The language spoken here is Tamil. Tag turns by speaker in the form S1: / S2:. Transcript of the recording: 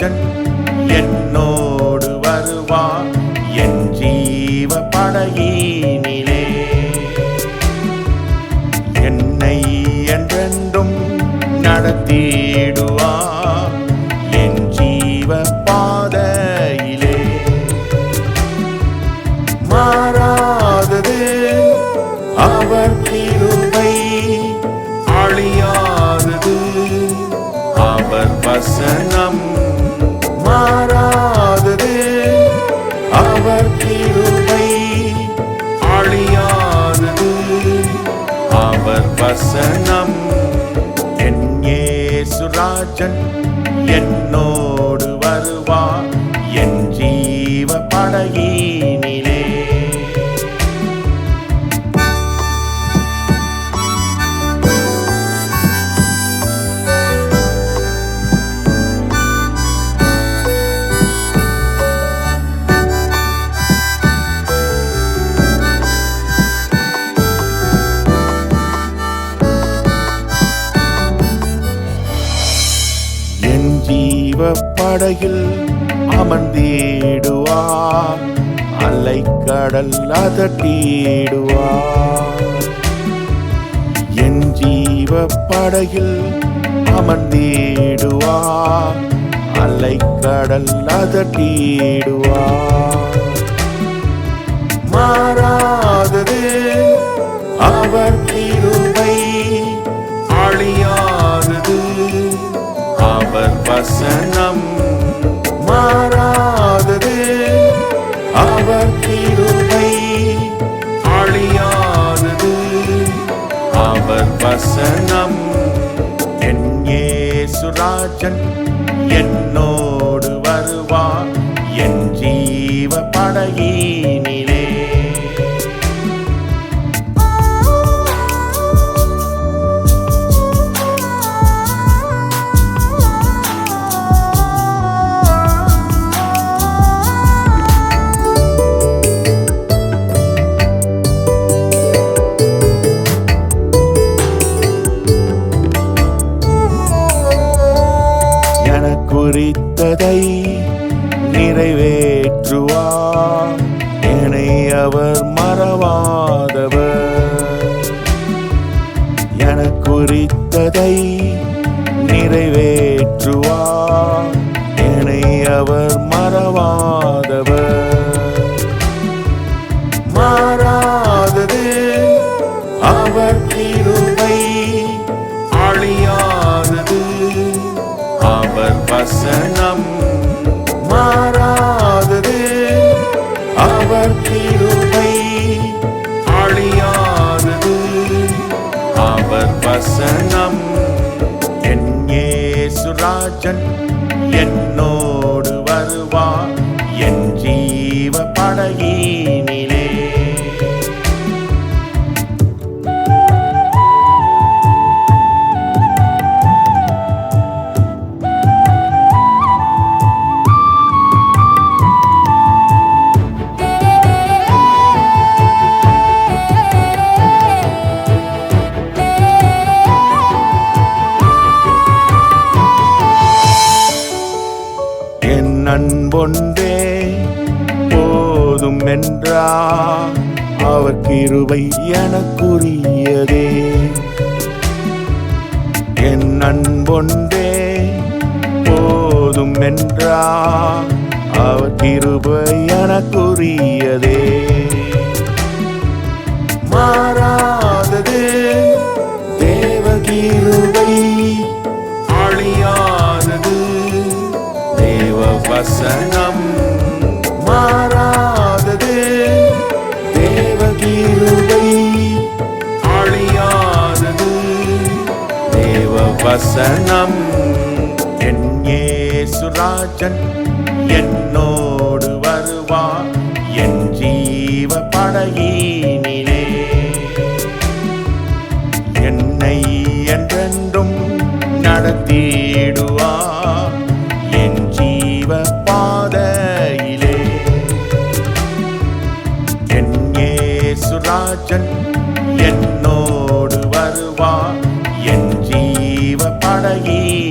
S1: ராஜன் என்னோடு வருவார் என் ஜீவ படகினிலே என்னை என்றென்றும் நடத்திடுவார் என் ஜீவ பாதையிலே. மாறாதது அவர் கிருபை அழியாதது அவர் வசனம். சாசனம் என் ஏசுராஜன் என்னோடு வருவா என் ஜீவ படையே ஜீவ படகில் அமர்ந்திடுவார். கடல் அதட்டிடுவார். என் ஜீவ படகில் அமர்ந்திடுவார். கடல் அதட்டிடுவார். மாறாதது அவர் வசனம் மாறாதது. அவர் கிருபை அழியாதது அவர் வசனம் என் ஏசுராஜன் எனக்குறித்ததை நிறைவேற்றுவார் என்னை அவர் மறவாதவர். எனக்குறித்ததை நிறைவேற்றுவார் வசனம் மாறாதது. அவர் கிருபை அழியாதது. அவர் வசனம் என் ஏசுராஜன் அன்பொன்றே போதும் என்றா அவர் கிருவை எனக்குரியதே. என் அன்பொன்றே போதும் என்றா அவர் கிருபை எனக்குரியதே. மாறாதது தேவ கிருபை அழியாதது தேவ வசன வசனம். என் ஏசுராஜன் என்னோடு வருவார். என் ஜீவ படகினிலே என்னை என்றென்றும் நடத்திடுவார் என் ஜீவ பாதையிலே. என் இயேசுராஜன் என்னோடு